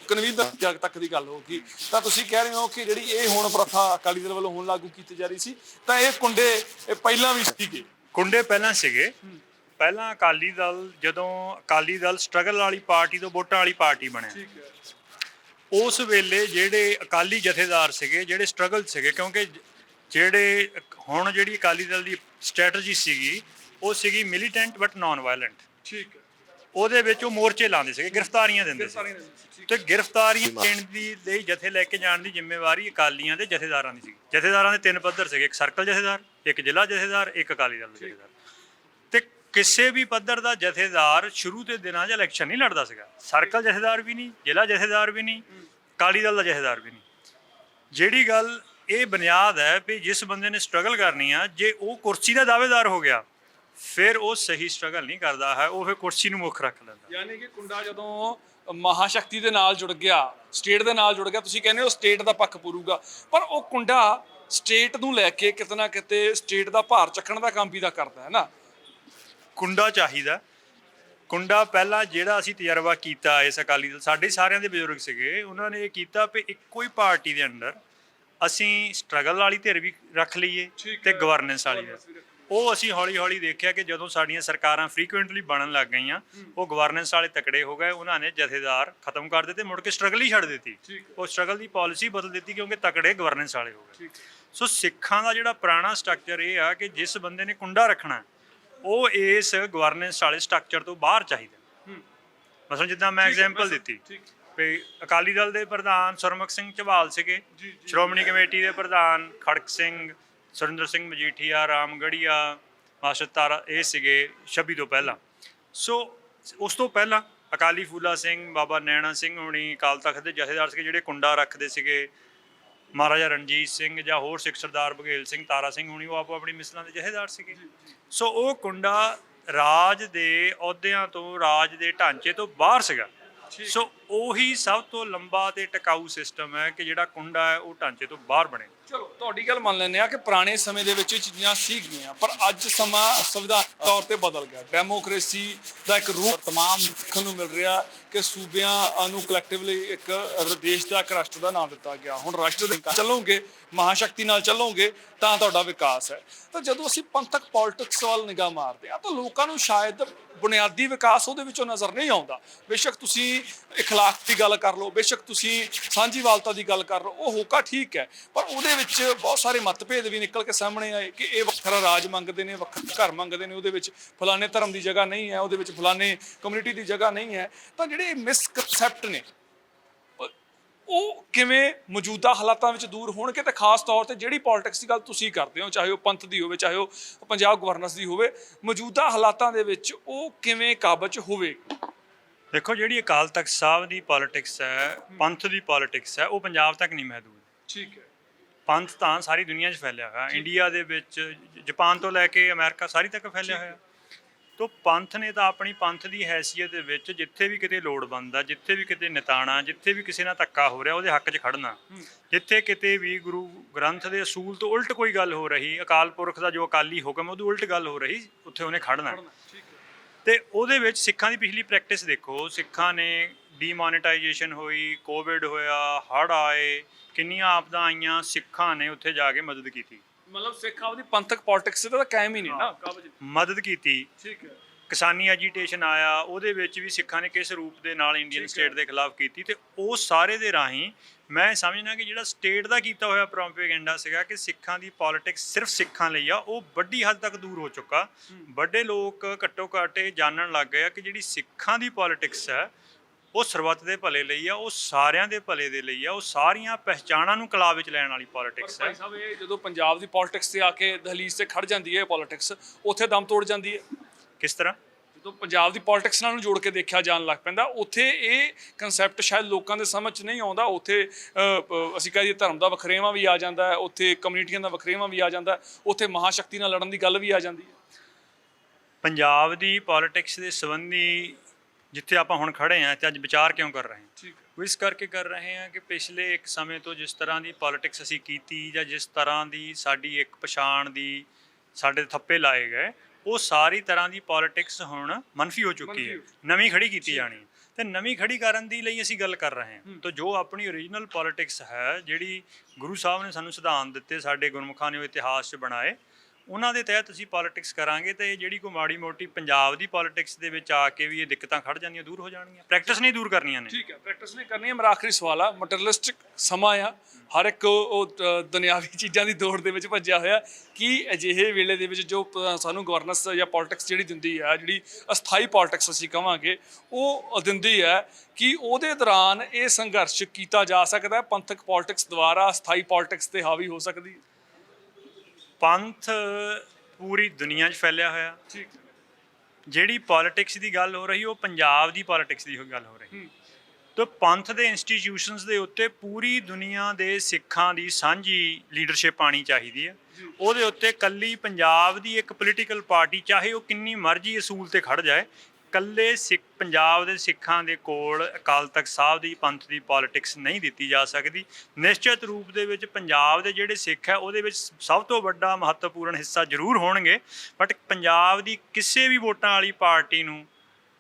ਕਨਵੀਨਰ ਜਗ ਤੱਕ ਦੀ ਗੱਲ ਹੋਗੀ ਤਾਂ ਤੁਸੀਂ ਕਹਿ ਰਹੇ ਹੋ ਕਿ ਜਿਹੜੀ ਇਹ ਹੁਣ ਪ੍ਰਥਾ ਅਕਾਲੀ ਦਲ ਵੱਲੋਂ ਹੁਣ ਲਾਗੂ ਕੀਤੀ ਜਾ ਰਹੀ ਸੀ ਤਾਂ ਇਹ ਕੁੰਡੇ ਇਹ ਪਹਿਲਾਂ ਵੀ ਸੀਗੇ? ਕੁੰਡੇ ਪਹਿਲਾਂ ਸੀਗੇ। ਪਹਿਲਾਂ ਅਕਾਲੀ ਦਲ ਜਦੋਂ ਅਕਾਲੀ ਦਲ ਸਟਰਗਲ ਵਾਲੀ ਪਾਰਟੀ ਤੋਂ ਵੋਟਾਂ ਵਾਲੀ ਪਾਰਟੀ ਬਣਿਆ। ਠੀਕ ਹੈ। ਉਸ ਵੇਲੇ ਜਿਹੜੇ ਅਕਾਲੀ ਜਥੇਦਾਰ ਸੀਗੇ ਜਿਹੜੇ ਸਟਰਗਲ ਸੀਗੇ ਕਿਉਂਕਿ ਜਿਹੜੇ ਹੁਣ ਜਿਹੜੀ ਅਕਾਲੀ ਦਲ ਦੀ ਸਟ੍ਰੈਟਜੀ ਸੀਗੀ ਉਹ ਸੀਗੀ ਮਿਲੀਟੈਂਟ ਬਟ ਨਾਨ ਵਾਇਲੈਂਟ ਠੀਕ ਹੈ। ਉਹਦੇ ਵਿੱਚ ਉਹ ਮੋਰਚੇ ਲਾਉਂਦੇ ਸੀਗੇ ਗ੍ਰਿਫਤਾਰੀਆਂ ਦਿੰਦੇ ਸੀ ਸਾਰੀ ਠੀਕ ਤੇ ਗ੍ਰਿਫਤਾਰੀਆਂ ਦੇਣ ਦੀ ਲਈ ਜਥੇ ਲੈ ਕੇ ਜਾਣ ਦੀ ਜ਼ਿੰਮੇਵਾਰੀ ਅਕਾਲੀਆਂ ਦੇ ਜਥੇਦਾਰਾਂ ਦੀ ਸੀ ਜਥੇਦਾਰਾਂ ਦੇ ਤਿੰਨ ਪੱਧਰ ਸੀਗੇ ਇੱਕ ਸਰਕਲ ਜਥੇਦਾਰ ਇੱਕ ਜ਼ਿਲ੍ਹਾ ਜਥੇਦਾਰ ਇੱਕ ਅਕਾਲੀ ਦਲ ਦਾ ਜਥੇਦਾਰ। ਕਿਸੇ ਵੀ ਪੱਧਰ ਦਾ ਜਥੇਦਾਰ ਸ਼ੁਰੂ ਦੇ ਦਿਨਾਂ 'ਚ ਇਲੈਕਸ਼ਨ ਨਹੀਂ ਲੜਦਾ ਸੀਗਾ। ਸਰਕਲ ਜਥੇਦਾਰ ਵੀ ਨਹੀਂ, ਜ਼ਿਲ੍ਹਾ ਜਥੇਦਾਰ ਵੀ ਨਹੀਂ, ਅਕਾਲੀ ਦਲ ਦਾ ਜਥੇਦਾਰ ਵੀ ਨਹੀਂ। ਜਿਹੜੀ ਗੱਲ ਇਹ ਬੁਨਿਆਦ ਹੈ ਵੀ ਜਿਸ ਬੰਦੇ ਨੇ ਸਟਰਗਲ ਕਰਨੀ ਆ, ਜੇ ਉਹ ਕੁਰਸੀ ਦਾ ਦਾਅਵੇਦਾਰ ਹੋ ਗਿਆ, ਫਿਰ ਉਹ ਸਹੀ ਸਟਰਗਲ ਨਹੀਂ ਕਰਦਾ ਹੈ, ਉਹ ਫਿਰ ਕੁਰਸੀ ਨੂੰ ਮੁੱਖ ਰੱਖ ਲੈਂਦਾ। ਯਾਨੀ ਕਿ ਕੁੰਡਾ ਜਦੋਂ ਮਹਾਸ਼ਕਤੀ ਦੇ ਨਾਲ ਜੁੜ ਗਿਆ ਸਟੇਟ ਦੇ ਨਾਲ ਜੁੜ ਗਿਆ, ਤੁਸੀਂ ਕਹਿੰਦੇ ਹੋ ਸਟੇਟ ਦਾ ਪੱਖ ਪੂਰੂਗਾ, ਪਰ ਉਹ ਕੁੰਡਾ ਸਟੇਟ ਨੂੰ ਲੈ ਕੇ ਕਿਤੇ ਨਾ ਕਿਤੇ ਸਟੇਟ ਦਾ ਭਾਰ ਚੱਕਣ ਦਾ ਕੰਮ ਵੀ ਤਾਂ ਕਰਦਾ ਹੈ ਨਾ। ਕੁੰਡਾ ਚਾਹੀਦਾ। ਕੁੰਡਾ ਪਹਿਲਾਂ ਜਿਹੜਾ ਅਸੀਂ ਤਜਰਬਾ ਕੀਤਾ ਇਸ ਅਕਾਲੀ ਦਲ ਸਾਡੇ ਸਾਰਿਆਂ ਦੇ ਬਜ਼ੁਰਗ ਸੀਗੇ ਉਹਨਾਂ ਨੇ ਇਹ ਕੀਤਾ ਵੀ ਇੱਕੋ ਹੀ ਪਾਰਟੀ ਦੇ ਅੰਡਰ ਅਸੀਂ ਸਟਰਗਲ ਵਾਲੀ ਧਿਰ ਵੀ ਰੱਖ ਲਈਏ ਤੇ। ਗਵਰਨੈਂਸ ਵਾਲੀ ਉਹ ਅਸੀਂ ਹੌਲੀ ਹੌਲੀ ਦੇਖਿਆ ਕਿ ਜਦੋਂ ਸਾਡੀਆਂ ਸਰਕਾਰਾਂ ਫ੍ਰੀਕੁਐਂਟਲੀ ਬਣਨ ਲੱਗ ਗਈਆਂ ਉਹ ਗਵਰਨੈਂਸ ਵਾਲੇ ਤਕੜੇ ਹੋ ਗਏ ਉਹਨਾਂ ਨੇ ਜਥੇਦਾਰ ਖਤਮ ਕਰ ਦਿੱਤੇ ਮੁੜ ਕੇ ਸਟਰਗਲ ਹੀ ਛੱਡ ਦਿੱਤੀ। ਉਹ ਸਟਰਗਲ ਦੀ ਪਾਲਿਸੀ ਬਦਲ ਦਿੱਤੀ ਕਿਉਂਕਿ ਤਕੜੇ ਗਵਰਨੈਂਸ ਵਾਲੇ ਹੋ ਗਏ। ਸੋ ਸਿੱਖਾਂ ਦਾ ਜਿਹੜਾ ਪੁਰਾਣਾ ਸਟਰਕਚਰ ਇਹ ਆ ਕਿ ਜਿਸ ਬੰਦੇ ਨੇ ਕੁੰਡਾ ਰੱਖਣਾ ਉਹ ਇਸ ਗਵਰਨੈਂਸ ਵਾਲੇ ਸਟਰਕਚਰ ਤੋਂ ਬਾਹਰ ਚਾਹੀਦਾ ਹੂੰ। ਮਸਲਨ ਜਿੱਦਾਂ ਮੈਂ ਐਗਜ਼ਾਮਪਲ ਦਿੱਤੀ। ਵੀ ਅਕਾਲੀ ਦਲ ਦੇ ਪ੍ਰਧਾਨ ਸੁਰਮੁਖ ਸਿੰਘ ਝਬਾਲ ਸੀਗੇ। ਸ਼੍ਰੋਮਣੀ ਕਮੇਟੀ ਦੇ ਪ੍ਰਧਾਨ ਖੜਕ ਸਿੰਘ ਸੁਰਿੰਦਰ ਸਿੰਘ ਮਜੀਠੀਆ ਰਾਮਗੜੀਆ ਮਾਸਟਰ ਤਾਰਾ ਇਹ ਸੀਗੇ 26 ਤੋਂ ਪਹਿਲਾਂ। ਸੋ ਉਸ ਤੋਂ ਪਹਿਲਾਂ ਅਕਾਲੀ ਫੂਲਾ ਸਿੰਘ ਬਾਬਾ ਨੈਣਾ ਸਿੰਘ ਹੋਣੀ ਅਕਾਲ ਤਖਤ ਦੇ ਜਥੇਦਾਰ ਸੀਗੇ ਜਿਹੜੇ ਕੁੰਡਾ ਰੱਖਦੇ ਸੀਗੇ। ਮਹਾਰਾਜਾ ਰਣਜੀਤ ਸਿੰਘ ਜਾਂ ਹੋਰ ਸਿੱਖ ਸਰਦਾਰ ਬਘੇਲ ਸਿੰਘ ਤਾਰਾ ਸਿੰਘ ਹੋਣੀ ਉਹ ਆਪੋ ਆਪਣੀ ਮਿਸਲਾਂ ਦੇ ਜਥੇਦਾਰ ਸੀਗੇ। ਸੋ ਉਹ ਕੁੰਡਾ ਰਾਜ ਦੇ ਅਹੁਦਿਆਂ ਤੋਂ ਰਾਜ ਦੇ ਢਾਂਚੇ ਤੋਂ ਬਾਹਰ ਸੀਗਾ। ਸੋ ਉਹੀ ਸਭ ਤੋਂ ਲੰਬਾ ਤੇ ਟਿਕਾਊ ਸਿਸਟਮ ਹੈ ਕਿ ਜਿਹੜਾ ਕੁੰਡਾ ਹੈ ਉਹ ਢਾਂਚੇ ਤੋਂ ਬਾਹਰ ਬਣੇ। ਚਲੋ ਤੁਹਾਡੀ ਗੱਲ ਮੰਨ ਲੈਂਦੇ ਆ ਕਿ ਪੁਰਾਣੇ ਸਮੇਂ ਦੇ ਵਿੱਚ ਇਹ ਚੀਜ਼ਾਂ ਸੀਗੀਆਂ ਪਰ ਅੱਜ ਸਮਾਂ ਸੰਵਿਧਾਨ ਤੌਰ ਤੇ ਬਦਲ ਗਿਆ। ਡੈਮੋਕ੍ਰੇਸੀ ਦਾ ਇੱਕ ਰੂਪ ਤਮਾਮ ਦੇਖਣ ਨੂੰ ਮਿਲ ਰਿਹਾ ਕਿ ਸੂਬਿਆਂ ਨੂੰ ਕਲੈਕਟਿਵਲੀ ਇੱਕ ਦੇਸ਼ ਦਾ ਇੱਕ ਰਾਸ਼ਟਰ ਦਾ ਨਾਮ ਦਿੱਤਾ ਗਿਆ। ਹੁਣ ਰਾਸ਼ਟਰ ਦੇ ਚੱਲੋਗੇ ਮਹਾਸ਼ਕਤੀ ਨਾਲ ਚੱਲੋਗੇ ਤਾਂ ਤੁਹਾਡਾ ਵਿਕਾਸ ਹੈ। ਤਾਂ ਜਦੋਂ ਅਸੀਂ ਪੰਥਕ ਪੋਲਿਟਿਕਸ ਵੱਲ ਨਿਗਾਹ ਮਾਰਦੇ ਆ ਤਾਂ ਲੋਕਾਂ ਨੂੰ ਸ਼ਾਇਦ ਬੁਨਿਆਦੀ ਵਿਕਾਸ ਉਹਦੇ ਵਿੱਚੋਂ ਨਜ਼ਰ ਨਹੀਂ ਆਉਂਦਾ ਬੇਸ਼ੱਕ ਤੁਸੀਂ اخلاق ਦੀ ਗੱਲ ਕਰ ਲਓ ਬੇਸ਼ੱਕ ਤੁਸੀਂ ਸਾਂਝੀਵਾਲਤਾ ਦੀ ਗੱਲ ਕਰ ਲਓ ਉਹ ਹੋਕਾ ਠੀਕ ਹੈ ਪਰ ਉਹਦੇ ਵਿੱਚ ਬਹੁਤ ਸਾਰੇ ਮਤਭੇਦ ਵੀ ਨਿਕਲ ਕੇ ਸਾਹਮਣੇ ਆਏ ਕਿ ਇਹ ਵੱਖਰਾ ਰਾਜ ਮੰਗਦੇ ਨੇ ਵੱਖਰਾ ਘਰ ਮੰਗਦੇ ਨੇ ਉਹਦੇ ਵਿੱਚ ਫਲਾਣੇ ਧਰਮ ਦੀ ਜਗ੍ਹਾ ਨਹੀਂ ਹੈ ਉਹਦੇ ਵਿੱਚ ਫਲਾਣੇ ਕਮਿਊਨਿਟੀ ਦੀ ਜਗ੍ਹਾ ਨਹੀਂ ਹੈ ਤਾਂ ਜਿਹੜੇ ਮਿਸਕਨਸੈਪਟ ਨੇ ਉਹ- ਉਹ ਕਿਵੇਂ ਮੌਜੂਦਾ ਹਾਲਾਤਾਂ ਵਿੱਚ ਦੂਰ ਹੋਣਗੇ ਤੇ ਖਾਸ ਤੌਰ ਤੇ ਜਿਹੜੀ ਪੋਲਿਟਿਕਸ ਦੀ ਗੱਲ ਤੁਸੀਂ ਕਰਦੇ ਹੋ ਚਾਹੇ ਉਹ ਪੰਥ ਦੀ ਹੋਵੇ ਚਾਹੇ ਉਹ ਪੰਜਾਬ ਗਵਰਨੈਂਸ ਦੀ ਹੋਵੇ ਮੌਜੂਦਾ ਹਾਲਾਤਾਂ ਦੇ ਵਿੱਚ ਉਹ ਕਿਵੇਂ ਕਾਬਜ ਹੋਵੇਗੀ? ਦੇਖੋ ਜਿਹੜੀ ਅਕਾਲ ਤਖਤ ਸਾਹਿਬ ਦੀ ਪੋਲਿਟਿਕਸ ਹੈ ਪੰਥ ਦੀ ਪੋਲਿਟਿਕਸ ਹੈ ਉਹ ਪੰਜਾਬ ਤੱਕ ਨਹੀਂ ਮਹਦੂਦ। ਠੀਕ ਹੈ। ਪੰਥ ਤਾਂ ਸਾਰੀ ਦੁਨੀਆ 'ਚ ਫੈਲਿਆ ਹੋਇਆ। ਇੰਡੀਆ ਦੇ ਵਿੱਚ ਜਾਪਾਨ ਤੋਂ ਲੈ ਕੇ ਅਮਰੀਕਾ ਸਾਰੀ ਤੱਕ ਫੈਲਿਆ ਹੋਇਆ। ਤੋ ਪੰਥ ਨੇ ਤਾਂ ਆਪਣੀ ਪੰਥ ਦੀ ਹੈਸੀਅਤ ਦੇ ਵਿੱਚ ਜਿੱਥੇ ਵੀ ਕਿਤੇ ਲੋੜ ਬੰਦਾ ਜਿੱਥੇ ਵੀ ਕਿਤੇ ਨਿਤਾਣਾ ਜਿੱਥੇ ਵੀ ਕਿਸੇ ਨਾਲ ਧੱਕਾ ਹੋ ਰਿਹਾ ਉਹਦੇ ਹੱਕ 'ਚ ਖੜਨਾ। ਜਿੱਥੇ ਕਿਤੇ ਵੀ ਗੁਰੂ ਗ੍ਰੰਥ ਦੇ ਅਸੂਲ ਤੋਂ ਉਲਟ ਕੋਈ ਗੱਲ ਹੋ ਰਹੀ ਅਕਾਲ ਪੁਰਖ ਦਾ ਜੋ ਅਕਾਲੀ ਹੁਕਮ ਉਹਦੀ ਉਲਟ ਗੱਲ ਹੋ ਰਹੀ ਉੱਥੇ ਉਹਨੇ ਖੜਨਾ। ਤੇ ਉਹਦੇ ਵਿੱਚ ਸਿੱਖਾਂ ਦੀ ਪਿਛਲੀ ਪ੍ਰੈਕਟਿਸ ਦੇਖੋ। ਸਿੱਖਾਂ ਨੇ ਡੀਮੋਨੇਟਾਈਜੇਸ਼ਨ ਹੋਈ ਕੋਵਿਡ ਹੋਇਆ ਹੜ੍ਹ ਆਏ ਕਿੰਨੀਆਂ ਆਪਦਾਂ ਆਈਆਂ ਸਿੱਖਾਂ ਨੇ ਉੱਥੇ ਜਾ ਕੇ ਮਦਦ ਕੀਤੀ। ਮਤਲਬ ਸਿੱਖ ਆਪਦੀ ਪੰਥਕ ਪੋਲਿਟਿਕਸ ਦਾ ਤਾਂ ਕਾਇਮ ਹੀ ਨਹੀਂ ਨਾ। ਕਾਬਜ ਮਦਦ ਕੀਤੀ। ਠੀਕ ਹੈ। ਕਿਸਾਨੀ ਐਜੀਟੇਸ਼ਨ ਆਇਆ ਉਹਦੇ ਵਿੱਚ ਵੀ ਸਿੱਖਾਂ ਨੇ ਕਿਸ ਰੂਪ ਦੇ ਨਾਲ ਇੰਡੀਅਨ। ਸਟੇਟ ਦੇ ਖਿਲਾਫ ਕੀਤੀ ਤੇ ਉਹ ਸਾਰੇ ਦੇ ਰਾਹੀਂ ਮੈਂ ਸਮਝਣਾ ਕਿ ਜਿਹੜਾ ਸਟੇਟ ਦਾ ਕੀਤਾ ਹੋਇਆ ਪ੍ਰੋਪੇਗੈਂਡਾ ਸੀਗਾ ਕਿ ਸਿੱਖਾਂ ਦੀ ਪੋਲਿਟਿਕਸ ਸਿਰਫ ਸਿੱਖਾਂ ਲਈ ਆ ਉਹ ਵੱਡੀ ਹੱਦ ਤੱਕ ਦੂਰ ਹੋ ਚੁੱਕਾ। ਵੱਡੇ ਲੋਕ ਘੱਟੋ ਘੱਟ ਜਾਣਨ ਲੱਗ ਗਏ ਆ ਕਿ ਜਿਹੜੀ ਸਿੱਖਾਂ ਦੀ ਪੋਲਿਟਿਕਸ ਹੈ ਉਹ ਸਰਬੱਤ ਦੇ ਭਲੇ ਲਈ ਆ ਉਹ ਸਾਰਿਆਂ ਦੇ ਭਲੇ ਦੇ ਲਈ ਆ ਉਹ ਸਾਰੀਆਂ ਪਹਿਚਾਣਾਂ ਨੂੰ ਕਲਾ ਵਿੱਚ ਲੈਣ ਵਾਲੀ ਪੋਲਿਟਿਕਸ ਹੈ। ਭਾਈ ਸਾਹਿਬ ਇਹ ਜਦੋਂ ਪੰਜਾਬ ਦੀ ਪੋਲਿਟਿਕਸ ਤੇ ਆ ਕੇ ਦਹਲੀਜ਼ ਤੇ ਖੜ ਜਾਂਦੀ ਹੈ ਪੋਲਿਟਿਕਸ ਉੱਥੇ ਦਮ ਤੋੜ ਜਾਂਦੀ ਹੈ। ਕਿਸ ਤਰ੍ਹਾਂ? ਜਦੋਂ ਪੰਜਾਬ ਦੀ ਪੋਲਿਟਿਕਸ ਨਾਲ ਨੂੰ ਜੋੜ ਕੇ ਦੇਖਿਆ ਜਾਣ ਲੱਗ ਪੈਂਦਾ ਉੱਥੇ ਇਹ ਕਨਸੈਪਟ ਸ਼ਾਇਦ ਲੋਕਾਂ ਦੇ ਸਮਝ ਨਹੀਂ ਆਉਂਦਾ ਉੱਥੇ ਅਸੀਂ ਕਹੀਏ ਧਰਮ ਦਾ ਵਖਰੇਵਾਂ ਵੀ ਆ ਜਾਂਦਾ ਹੈ ਉੱਥੇ ਕਮਿਊਨਿਟੀਆਂ ਦਾ ਵਖਰੇਵਾਂ ਵੀ ਆ ਜਾਂਦਾ ਉੱਥੇ ਮਹਾਸ਼ਕਤੀ ਨਾਲ ਲੜਨ ਦੀ ਗੱਲ ਵੀ ਆ ਜਾਂਦੀ ਹੈ। ਪੰਜਾਬ ਦੀ ਪੋਲਿਟਿਕਸ ਦੇ ਸੰਬੰਧੀ ਜਿੱਥੇ ਆਪਾਂ ਹੁਣ ਖੜੇ ਹਾਂ ਤੇ ਅੱਜ ਵਿਚਾਰ ਕਿਉਂ ਕਰ ਰਹੇ ਹਾਂ ਠੀਕ ਹੈ। ਇਸ ਕਰਕੇ ਕਰ ਰਹੇ ਹਾਂ ਕਿ ਪਿਛਲੇ ਇੱਕ ਸਮੇਂ ਤੋਂ ਜਿਸ ਤਰ੍ਹਾਂ ਦੀ ਪੋਲਿਟਿਕਸ ਅਸੀਂ ਕੀਤੀ ਜਾਂ ਜਿਸ ਤਰ੍ਹਾਂ ਦੀ ਸਾਡੀ ਇੱਕ ਪਛਾਣ ਦੀ ਸਾਡੇ ਥੱਪੇ ਲਾਏ ਗਏ ਉਹ ਸਾਰੀ ਤਰ੍ਹਾਂ ਦੀ ਪੋਲਿਟਿਕਸ ਹੁਣ ਮੰਨਫੀ ਹੋ ਚੁੱਕੀ ਹੈ। ਨਵੀਂ ਖੜੀ ਕੀਤੀ ਜਾਣੀ ਹੈ। ਤੇ ਨਵੀਂ ਖੜੀ ਕਰਨ ਦੀ ਲਈ ਅਸੀਂ ਗੱਲ ਕਰ ਰਹੇ ਹਾਂ। ਤਾਂ ਜੋ ਆਪਣੀ ਓਰੀਜਨਲ ਪੋਲਿਟਿਕਸ ਹੈ ਜਿਹੜੀ ਗੁਰੂ ਸਾਹਿਬ ਨੇ ਸਾਨੂੰ ਸਿਧਾਂਤ ਦਿੱਤੇ ਸਾਡੇ ਗੁਰਮੁਖਾਂ ਨੇ ਉਹ ਇਤਿਹਾਸ 'ਚ ਬਣਾਏ ਉਹਨਾਂ ਦੇ ਤਹਿਤ ਅਸੀਂ ਪੋਲਿਟਿਕਸ ਕਰਾਂਗੇ ਤੇ ਇਹ ਜਿਹੜੀ ਕੋਈ ਮਾੜੀ ਮੋਟੀ ਪੰਜਾਬ ਦੀ ਪੋਲਿਟਿਕਸ ਦੇ ਵਿੱਚ ਆ ਕੇ ਵੀ ਇਹ ਦਿੱਕਤਾਂ ਖੜ ਜਾਂਦੀਆਂ, ਦੂਰ ਹੋ ਜਾਣਗੀਆਂ। ਪ੍ਰੈਕਟਿਸ ਨਹੀਂ ਦੂਰ ਕਰਨੀਆਂ ਨੇ। ਠੀਕ ਹੈ ਪ੍ਰੈਕਟਿਸ ਨਹੀਂ ਕਰਨੀ ਹੈ ਮੇਰਾ ਆਖਰੀ ਸਵਾਲ ਆ। ਮਟੀਰੀਅਲਿਸਟਿਕ ਸਮਾਂ ਆ। ਹਰ ਇੱਕ ਉਹ ਦੁਨਿਆਵੀ ਚੀਜ਼ਾਂ ਦੀ ਦੌੜ ਦੇ ਵਿੱਚ ਭੱਜਿਆ ਹੋਇਆ। ਕਿ ਅਜਿਹੇ ਵੇਲੇ ਦੇ ਵਿੱਚ ਜੋ ਪ- ਸਾਨੂੰ ਗਵਰਨੈਂਸ ਜਾਂ ਪੋਲਿਟਿਕਸ ਜਿਹੜੀ ਦਿੰਦੀ ਆ, ਜਿਹੜੀ ਅਸਥਾਈ ਪੋਲਿਟਿਕਸ ਅਸੀਂ ਕਵਾਂਗੇ, ਉਹ ਦਿੰਦੀ ਹੈ ਕਿ ਉਹਦੇ ਦੌਰਾਨ ਇਹ ਸੰਘਰਸ਼ ਕੀਤਾ ਜਾ ਸਕਦਾ ਹੈ? ਪੰਥਕ ਪੋਲਿਟਿਕਸ ਦੁਆਰਾ ਅਸਥਾਈ ਪੋਲਿਟਿਕਸ ਤੇ ਹਾਵੀ ਹੋ ਸਕਦੀ ਹੈ? ਪੰਥ ਪੂਰੀ ਦੁਨੀਆ 'ਚ ਫੈਲਿਆ ਹੋਇਆ। ਠੀਕ। ਜਿਹੜੀ ਪੋਲਿਟਿਕਸ ਦੀ ਗੱਲ ਹੋ ਰਹੀ ਉਹ ਪੰਜਾਬ ਦੀ ਪੋਲਿਟਿਕਸ ਦੀ ਗੱਲ ਹੋ ਰਹੀ। ਤਾਂ ਪੰਥ ਦੇ ਇੰਸਟੀਟਿਊਸ਼ਨਸ ਦੇ ਉੱਤੇ ਪੂਰੀ ਦੁਨੀਆ ਦੇ ਸਿੱਖਾਂ ਦੀ ਸਾਂਝੀ ਲੀਡਰਸ਼ਿਪ ਆਣੀ ਚਾਹੀਦੀ ਹੈ। ਉਹਦੇ ਉੱਤੇ ਕੱਲੀ ਪੰਜਾਬ ਦੀ ਇੱਕ ਪੋਲੀਟੀਕਲ ਪਾਰਟੀ ਚਾਹੇ ਉਹ ਕਿੰਨੀ ਮਰਜ਼ੀ ਅਸੂਲ ਤੇ ਖੜ ਜਾਏ ਕੱਲੇ ਸਿੱਖ ਪੰਜਾਬ ਦੇ ਸਿੱਖਾਂ ਦੇ ਕੋਲ ਅਕਾਲ ਤਖਤ ਸਾਹਿਬ ਦੀ ਪੰਥ ਦੀ ਪੋਲਿਟਿਕਸ ਨਹੀਂ ਦਿੱਤੀ ਜਾ ਸਕਦੀ। ਨਿਸ਼ਚਿਤ ਰੂਪ ਦੇ ਵਿੱਚ ਪੰਜਾਬ ਦੇ ਜਿਹੜੇ ਸਿੱਖ ਹੈ ਉਹਦੇ ਵਿੱਚ ਸਭ ਤੋਂ ਵੱਡਾ ਮਹੱਤਵਪੂਰਨ ਹਿੱਸਾ ਜ਼ਰੂਰ ਹੋਣਗੇ। ਬਟ ਪੰਜਾਬ ਦੀ ਕਿਸੇ ਵੀ ਵੋਟਾਂ ਵਾਲੀ ਪਾਰਟੀ ਨੂੰ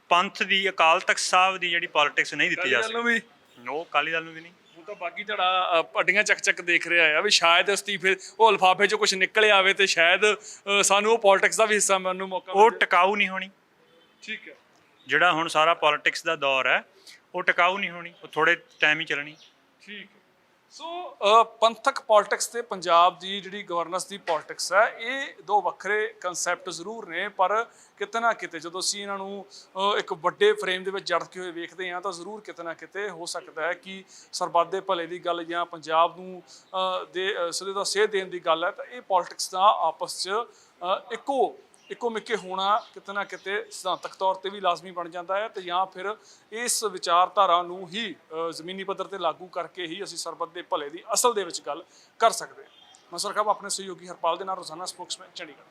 ਪੰਥ ਦੀ ਅਕਾਲ ਤਖਤ ਸਾਹਿਬ ਦੀ ਜਿਹੜੀ ਪੋਲਿਟਿਕਸ ਨਹੀਂ ਦਿੱਤੀ ਜਾ ਸਕਦੀ। ਨੋ ਅਕਾਲੀ ਦਲ ਨੂੰ ਵੀ ਨਹੀਂ। ਤਾਂ ਬਾਕੀ ਧੜਾ ਅੱਡੀਆਂ ਚੱਕ ਚੱਕ ਦੇਖ ਰਿਹਾ ਆ ਵੀ ਸ਼ਾਇਦ ਅਸਤੀਫੇ ਉਹ ਲਿਫਾਫੇ 'ਚੋਂ ਕੁਝ ਨਿਕਲ ਆਵੇ ਤੇ ਸ਼ਾਇਦ ਸਾਨੂੰ ਉਹ ਪੋਲਿਟਿਕਸ ਦਾ ਵੀ ਹਿੱਸਾ ਬਣਨ ਨੂੰ ਮੌਕਾ ਉਹ। ਟਿਕਾਊ ਨਹੀਂ ਹੋਣੀ। ਠੀਕ ਹੈ। ਜਿਹੜਾ ਹੁਣ ਸਾਰਾ ਪੋਲਿਟਿਕਸ ਦਾ ਦੌਰ ਹੈ, ਉਹ ਟਿਕਾਊ ਨਹੀਂ ਹੋਣੀ, ਉਹ ਥੋੜੇ ਟਾਈਮ ਹੀ ਚੱਲਣੀ। ਠੀਕ ਹੈ। ਸੋ ਪੰਥਕ ਪੋਲਿਟਿਕਸ ਤੇ ਪੰਜਾਬ ਦੀ ਜਿਹੜੀ ਗਵਰਨੈਂਸ ਦੀ ਪੋਲਿਟਿਕਸ ਹੈ, ਇਹ ਦੋ ਵੱਖਰੇ ਕਨਸੈਪਟ ਜ਼ਰੂਰ ਨੇ, ਪਰ ਕਿਤੇ ਨਾ ਕਿਤੇ ਜਦੋਂ ਅਸੀਂ ਇਹਨਾਂ ਨੂੰ ਇੱਕ ਵੱਡੇ ਫਰੇਮ ਦੇ ਵਿੱਚ ਜੜਕੇ ਹੋਏ ਵੇਖਦੇ ਹਾਂ, ਤਾਂ ਜ਼ਰੂਰ ਕਿਤੇ ਨਾ ਕਿਤੇ ਹੋ ਸਕਦਾ ਹੈ ਕਿ ਸਰਬੱਤ ਭਲੇ ਦੀ ਗੱਲ ਜਾਂ ਪੰਜਾਬ ਨੂੰ ਦੇ ਸਿੱਧੇ ਦਾ ਸੇਧ ਦੇਣ ਦੀ ਗੱਲ ਹੈ, ਤਾਂ ਇਹ ਪੋਲਿਟਿਕਸ ਦਾ ਆਪਸ 'ਚ ਇੱਕੋ ਇੱਕੋ ਮਿੱਕੇ ਹੋਣਾ ਕਿਤੇ ਨਾ ਕਿਤੇ ਸਿਧਾਂਤਕ ਤੌਰ ਤੇ ਵੀ ਲਾਜ਼ਮੀ ਬਣ ਜਾਂਦਾ ਹੈ ਤੇ ਜਾਂ ਫਿਰ ਇਸ ਵਿਚਾਰਧਾਰਾ ਨੂੰ ਹੀ ਜ਼ਮੀਨੀ ਪੱਧਰ ਤੇ ਲਾਗੂ ਕਰਕੇ ਹੀ ਅਸੀਂ ਸਰਬੱਤ ਦੇ ਭਲੇ ਦੀ ਅਸਲ ਦੇ ਵਿੱਚ ਗੱਲ ਕਰ ਸਕਦੇ ਹਾਂ। ਮੈਂ ਸਰਖਾਬ ਆਪਣੇ ਸਹਿਯੋਗੀ ਹਰਪਾਲ ਦੇ ਨਾਲ ਰੋਜ਼ਾਨਾ ਸਪੋਕਸਮੈਨ, ਚੰਡੀਗੜ੍ਹ।